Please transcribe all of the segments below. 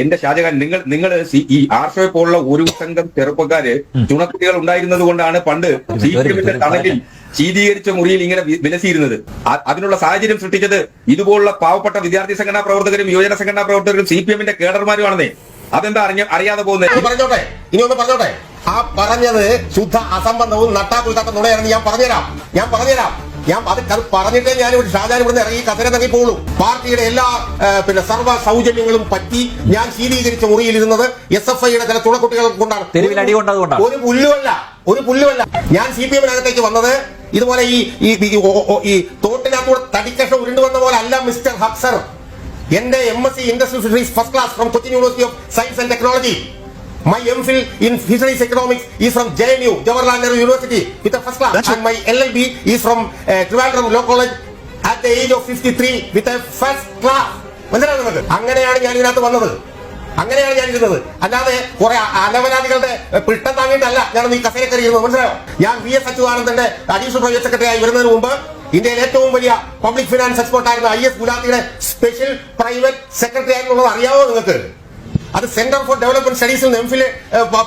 എന്റെ ഷാജഹാൻ നിങ്ങൾ നിങ്ങൾ ഈ ആർഷോയെ പോലുള്ള ഒരു സംഘം ചെറുപ്പക്കാര് ചുണക്കുട്ടികൾ ഉണ്ടായിരുന്നത് കൊണ്ടാണ് പണ്ട് സി പി എമ്മിന്റെ തണലിൽ ശീതീകരിച്ച മുറിയിൽ ഇങ്ങനെ വിലസിയിരുന്നത്. അതിനുള്ള സാഹചര്യം സൃഷ്ടിച്ചത് ഇതുപോലുള്ള പാവപ്പെട്ട വിദ്യാർത്ഥി സംഘടനാ പ്രവർത്തകരും യുവജന സംഘടനാ പ്രവർത്തകരും സി പി എമ്മിന്റെ കേഡർമാരുമാണെന്നേ. അതെന്താ അറിഞ്ഞ അറിയാതെ പോകുന്നത് പറഞ്ഞോട്ടെ ഇനി ഒന്ന് പറഞ്ഞോട്ടെ. ആ പറഞ്ഞത് ശുദ്ധ അസംബന്ധവും നട്ടാക്കുൽക്കാത്ത നുണയാണെന്ന് ഞാൻ പറഞ്ഞുതരാം. ഞാൻ പറഞ്ഞുതരാം. ഞാൻ അത് പറഞ്ഞിട്ടേ ഞാൻ ഇവിടെ ഷാജാൻ ഇവിടുന്ന് ഇറങ്ങി കസര തങ്ങി പോകുള്ളൂ പാർട്ടിയുടെ എല്ലാ പിന്നെ സർവ സൗജന്യങ്ങളും പറ്റി ഞാൻ ശീതീകരിച്ച മുറിയിൽ ഇരുന്നത് എസ് എഫ് ഐയുടെ ചില തുണക്കുട്ടികൾ കൊണ്ടാണ്. ഒരു പുല്ലുമല്ല ഒരു പുല്ലുമല്ല. ഞാൻ സി പി എമ്മിനകത്തേക്ക് വന്നത് ഇതുപോലെ ഈ ഈ തോട്ടിനകത്തൂടെ തടിക്കഷം ഉരുണ്ടു വന്ന പോലെ അല്ല മിസ്റ്റർ ഹക്സർ. എന്റെ M S C industrial first class from Cochin university of science and technology. In fisheries economics is from J N U Jawaharlal Nehru university with first class and my L L B is from Trivandrum law college at the age of fifty three with a first class മനസ്സിലായോ നിങ്ങൾക്ക്? അങ്ങനെയാണ് ഞാൻ ഇതിനകത്ത് വന്നത്. അങ്ങനെയാണ് ഞാൻ ഇരുന്നത്. അല്ലാതെ കുറെ അനവനാദികളുടെ പിട്ടം താങ്ങിയിട്ടല്ല ഞാൻ ഈ കസേര കയറി ഇരുന്നത് മനസ്സിലായോ? ഞാൻ വി എസ് അച്യുതാനന്ദന്റെ അഡീഷണൽ പ്രൈവറ്റ് സെക്രട്ടറി ആയി വരുന്നതിന് മുമ്പ് ഇന്ത്യയിലെ ഏറ്റവും വലിയ പബ്ലിക് ഫിനാൻസ് എക്സ്പെർട്ട് ആയിരുന്ന ഐ എസ് ഗുലാത്തിയുടെ സ്പെഷ്യൽ പ്രൈവറ്റ് സെക്രട്ടറി ആയിരുന്നുള്ളത് അറിയാവോ നിങ്ങൾക്ക്? അത് സെന്റർ ഫോർ ഡെവലപ്മെന്റ് സ്റ്റഡീസിൽ നിന്ന് എംഫിൽ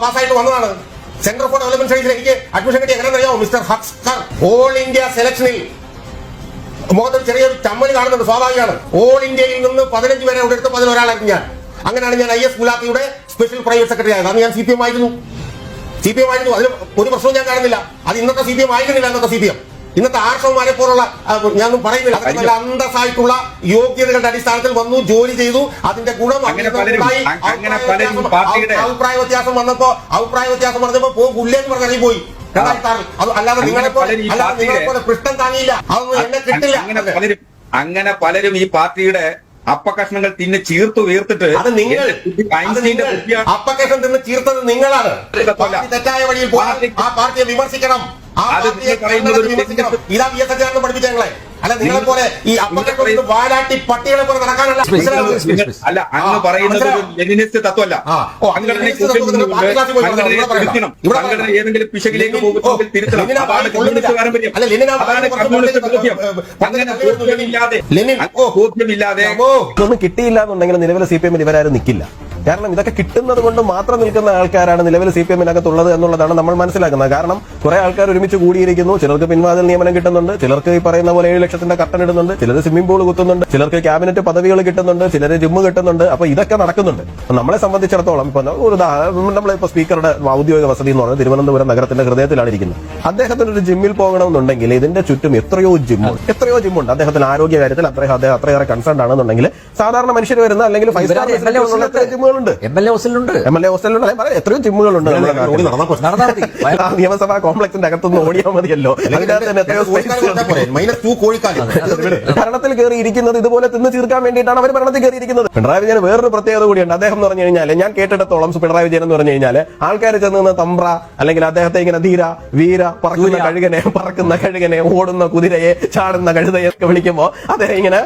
പാസ്സായിട്ട് വന്നതാണ്. സെന്റർ ഫോർ ഡെവലപ്മെന്റ് സ്റ്റഡീസിൽ എനിക്ക് അഡ്മിഷൻ കിട്ടി. എങ്ങനെ അറിയാമോ മിസ്റ്റർ ഹക്സ്കർ ഓൾ ഇന്ത്യ സെലക്ഷനിൽ മുഖത്ത് ചെറിയൊരു ചമ്മൽ കാണുന്നുണ്ട് സ്വാഭാവികമാണ്. ഓൾ ഇന്ത്യയിൽ നിന്ന് പതിനഞ്ച് പേരെ ഇവിടെ എടുത്ത് പതിനൊരാളായിരുന്നു ഞാൻ. അങ്ങനെയാണ് ഞാൻ ഐ എസ് ഗുലാത്തിയുടെ സ്പെഷ്യൽ പ്രൈവറ്റ് സെക്രട്ടറി ആയത്. അന്ന് ഞാൻ സി പി എം ആയിരുന്നു. സി പി എം ആയിരുന്നു. അതിൽ ഒരു പ്രശ്നവും ഞാൻ കാണുന്നില്ല. അത് ഇന്നത്തെ സി പി എം ആയിരുന്നില്ല ഇന്നത്തെ സി പി എം ഇന്നത്തെ ആർഷവന്മാരെ പോലുള്ള ഞാൻ ഞാനൊന്നും പറയുന്നില്ല. നല്ല അന്തസ്സായിട്ടുള്ള യോഗ്യതകളുടെ അടിസ്ഥാനത്തിൽ വന്നു ജോലി ചെയ്തു. അതിന്റെ ഗുണം അഭിപ്രായ വ്യത്യാസം- വന്നപ്പോ അഭിപ്രായ വ്യത്യാസം പറഞ്ഞപ്പോ പോ ഗുല്ലേന്ന് പറഞ്ഞ പോയി അത് അല്ലാതെ നിങ്ങളെ പോലെ അല്ലാതെ നിങ്ങളെ പോലെ പൃഷ്ഠം താങ്ങിയില്ല അതൊന്നും എന്നെ കിട്ടില്ല. അങ്ങനെ പലരും ഈ പാർട്ടിയുടെ അപ്പകഷ്ണങ്ങൾ തിന്ന് ചീർത്തു വീർത്തിട്ട് അത് നിങ്ങൾ അപ്പക്കേഷൻ തിന്ന് ചീർത്തത് നിങ്ങളാണ്. തെറ്റായ വഴിയിൽ പാർട്ടി- ആ പാർട്ടിയെ വിമർശിക്കണം. ഇതാ വി എസ് അച്ഛനെ പഠിപ്പിച്ച ഞങ്ങളെ അല്ല നിങ്ങളെ പോലെ ഈ വാലാട്ടി പട്ടികളെ പോലെ നടക്കാനല്ല. അല്ല അങ്ങ് പറയുന്നത് ലെനിനിസ്റ്റ് തത്വമല്ല. സംഘടന ഏതെങ്കിലും പിശകിലേക്ക് പോകുമ്പോൾ തിരുത്തണം. അതാണ് കമ്മ്യൂണിസ്റ്റ് പാരമ്പര്യം. അതാണ് കമ്മ്യൂണിസ്റ്റ് ബോധ്യം. അങ്ങനെ ബോധ്യമില്ലാതെ. ബോധ്യമില്ലാതെ ഒന്നും കിട്ടിയില്ല എന്നുണ്ടെങ്കിൽ നിലവിലെ സി പി എമ്മിൽ ഇവരാരും നിൽക്കില്ല. കാരണം ഇതൊക്കെ കിട്ടുന്നത് കൊണ്ട് മാത്രം നിൽക്കുന്ന ആൾക്കാരാണ് നിലവിൽ സി പി എമ്മിനകത്തുള്ളത് എന്നുള്ളതാണ് നമ്മൾ മനസ്സിലാക്കുന്നത്. കാരണം കുറെ ആൾക്കാർ ഒരുമിച്ച് കൂടിയിരിക്കുന്നു. ചിലർക്ക് പിൻവാതിൽ നിയമനം കിട്ടുന്നുണ്ട്. ചിലർക്ക് ഈ പറയുന്ന പോലെ ഏഴ് ലക്ഷത്തിന്റെ കട്ടൻ ഇടുന്നുണ്ട്. ചിലർ സ്വിമ്മിംഗ് പൂൾ കുത്തുന്നുണ്ട്. ചിലർക്ക് ക്യാബിനറ്റ് പദവികൾ കിട്ടുന്നുണ്ട്. ചിലർ ജിമ്മ് കിട്ടുന്നുണ്ട്. അപ്പൊ ഇതൊക്കെ നടക്കുന്നുണ്ട്. നമ്മളെ സംബന്ധിച്ചിടത്തോളം ഇപ്പൊ ഒരു നമ്മളിപ്പോ സ്പീക്കറുടെ ഔദ്യോഗിക വസതി എന്ന് പറഞ്ഞാൽ തിരുവനന്തപുരം നഗരത്തിന്റെ ഹൃദയത്തിലാണ് ഇരിക്കുന്നത് അദ്ദേഹത്തിന് ഒരു ജിമ്മിൽ പോകണമെന്നുണ്ടെങ്കിൽ ഇതിന്റെ ചുറ്റും എത്രയോ ജിമ്മുണ്ട് എത്രയോ ജിമ്മുണ്ട് അദ്ദേഹത്തിന് ആരോഗ്യ കാര്യത്തിൽ അത്രയും അദ്ദേഹം അത്രയേറെ കൺസേൺ ആണെന്നുണ്ടെങ്കിൽ സാധാരണ മനുഷ്യർ വരുന്ന അല്ലെങ്കിൽ ഫൈവ് സ്റ്റാർ ഹോസ്റ്റലുണ്ട് ജിമ്മുകളുണ്ട് എം എൽ എ ഹോസ്റ്റലുണ്ട് എം എൽ എ ഹോസ്റ്റലിലുണ്ട്. അല്ലെങ്കിൽ പറയാം, എത്രയോ ജിമ്മുകളുണ്ട് നിയമസഭാ കോംപ്ലക്സിന്റെ അകത്തുനിന്ന് ഓടിയാൽ മതിയല്ലോ. ഭരണത്തിൽ കയറി ഇരിക്കുന്നത് ഇതുപോലെ തിന്ന് തീർക്കാൻ വേണ്ടിയിട്ടാണ് അവർ ഭരണത്തിൽ കയറി ഇരിക്കുന്നത് പിണറായി വിജയൻ വേറൊരു പ്രത്യേകത കൂടിയുണ്ട്. അദ്ദേഹം എന്ന് പറഞ്ഞു കഴിഞ്ഞാൽ ഞാൻ കേട്ടിടത്തോളം പിണറായി വിജയൻ എന്ന് പറഞ്ഞു കഴിഞ്ഞാൽ ആൾക്കാർ ചെന്ന് നിന്ന് തമ്പ്ര അല്ലെങ്കിൽ അദ്ദേഹത്തെ ഇങ്ങനെ ധീര വീര പറക്കുന്ന. കഴുകനെ പറക്കുന്ന കഴുകനെ ഓടുന്ന കുതിരയെ ചാടുന്ന കഴുതയെ ഒക്കെ വിളിക്കുമ്പോൾ അദ്ദേഹം ഇങ്ങനെ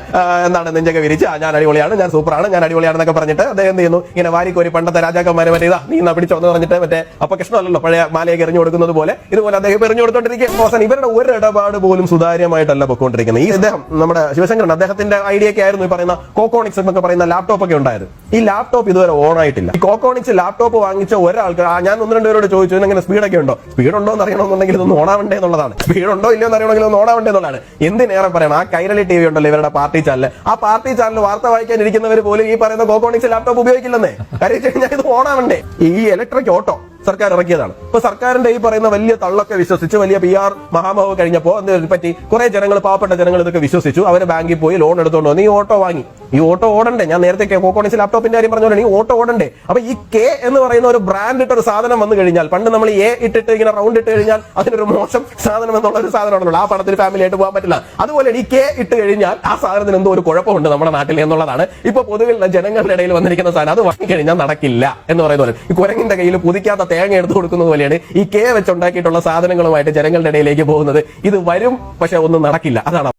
എന്താണ് നെഞ്ചൊക്കെ വിരിച്ച് ഞാൻ അടിപൊളിയാണ് ഞാൻ സൂപ്പറാണ് ഞാൻ അടിപൊളിയാണെന്നൊക്കെ പറഞ്ഞിട്ട് അദ്ദേഹം എന്ത് ചെയ്യുന്നു? ഇങ്ങനെ വാരിക്കോരി പണ്ടത്തെ രാജാക്കന്മാരെ മറ്റേ ഇതാ നീ എന്നാ പിടിച്ചോന്ന് പറഞ്ഞിട്ട് മറ്റേ അപ്പൊ കൃഷ്ണമല്ലോ പഴയ മാലയൊക്കെ എറിഞ്ഞു കൊടുക്കുന്നത് പോലെ ഇതുപോലെ അദ്ദേഹം എറിഞ്ഞു കൊടുത്തോണ്ടിരിക്കുക അവസാനം ഇവരുടെ ഒരു ഇടപാട് പോലും സുതാര്യമായിട്ടല്ല പൊക്കോണ്ടിരിക്കുന്നത്. ഈ അദ്ദേഹം നമ്മുടെ ശിവശങ്കരൻ അദ്ദേഹത്തിന്റെ ഐഡിയ ഒക്കെ ആയിരുന്നു ഈ പറയുന്ന കോക്കോണിക്സ് എന്നൊക്കെ പറയുന്ന ലാപ്ടോപ്പ് ഒക്കെ ഉണ്ടായിരുന്നു ഈ ലാപ്ടോപ്പ് ഇതുവരെ ഓൺ ആയിട്ടില്ല. ഈ കോക്കോണിക്സ് ലാപ്ടോപ്പ് വാങ്ങിച്ച ഒരാൾക്ക് ഞാൻ ഒന്ന് രണ്ടുപേരോട് ചോദിച്ചു ഇതിനെങ്ങനെ സ്പീഡൊക്കെ ഉണ്ടോ സ്പീഡ് ഉണ്ടോ? എന്ന് അറിയണമെന്നുണ്ടെങ്കിൽ ഇതൊന്ന് ഓണാവണ്ടേ എന്നുള്ളതാണ്. സ്പീഡ് ഉണ്ടോ ഇല്ലയോ എന്ന് അറിയണമെങ്കിൽ ഒന്ന് ഓണാവണ്ടേ എന്നുള്ളതാണ്. എന്തിനേറെ പറയണം ആ കൈരളി ടി വി ഉണ്ടല്ലോ ഇവരുടെ പാർട്ടി ചാനൽ ആ പാർട്ടി ചാനൽ വാർത്ത വായിക്കാൻ ഇരിക്കുന്നവർ പോലും ഈ പറയുന്ന കോക്കോണിക്സ് ലാപ്ടോപ്പ് ഉപയോഗിക്കില്ലെന്നേ. കാര്യം ഇത് ഓണാവണ്ടേ ഈ ഇലക്ട്രിക് ഓട്ടോ സർക്കാർ ഇറക്കിയതാണ്. ഇപ്പൊ സർക്കാരിന്റെ ഈ പറയുന്ന വലിയ തള്ളൊക്കെ വിശ്വസിച്ച് വലിയ പി ആർ മഹാമാവ് കഴിഞ്ഞപ്പോ പറ്റി? കുറെ ജനങ്ങൾ പാവപ്പെട്ട ജനങ്ങൾ ഇതൊക്കെ വിശ്വസിച്ചു. അവരെ ബാങ്കിൽ പോയി ലോൺ എടുത്തോണ്ട് വന്ന്. ഈ ഓട്ടോ വാങ്ങി. ഈ ഓട്ടോ ഓടണ്ടേ? ഞാൻ നേരത്തെ കോക്കോണിക്സ് ലാപ്ടോപ്പിന്റെ കാര്യം പറഞ്ഞ ഈ ഓട്ടോ ഓടണ്ടേ? അപ്പൊ ഈ കെ എന്ന് പറയുന്ന ഒരു ബ്രാൻഡ് ഇട്ട ഒരു സാധനം വന്നു കഴിഞ്ഞാൽ പണ്ട് നമ്മൾ എ ഇട്ടിട്ട് ഇങ്ങനെ റൗണ്ട് ഇട്ട് കഴിഞ്ഞാൽ അതിനൊരു മോശം സാധനം എന്നുള്ള ഒരു സാധനം ആ പണത്തിന് ഫാമിലി ആയിട്ട് പോകാൻ പറ്റില്ല. അതുപോലെ ഈ കെ ഇട്ട് കഴിഞ്ഞാൽ ആ സാധനത്തിന് എന്തോ ഒരു കുഴപ്പമുണ്ട് നമ്മുടെ നാട്ടിൽ എന്നുള്ളതാണ്. ഇപ്പൊ പൊതുവിൽ ജനങ്ങളുടെ ഇടയിൽ വന്നിരിക്കുന്ന സാധനം അത് വാങ്ങിക്കഴിഞ്ഞാൽ നടക്കില്ല എന്ന് പറയുന്ന പോലെ. ഈ കുരങ്ങിന്റെ കയ്യിൽ പുതിക്കാത്ത തേങ്ങ എടുത്തു കൊടുക്കുന്നത് പോലെയാണ് ഈ കെ വെച്ചുണ്ടാക്കിയിട്ടുള്ള സാധനങ്ങളുമായിട്ട് ജനങ്ങളുടെ ഇടയിലേക്ക് പോകുന്നത്. ഇത് വരും പക്ഷെ ഒന്നും നടക്കില്ല. അതാണ്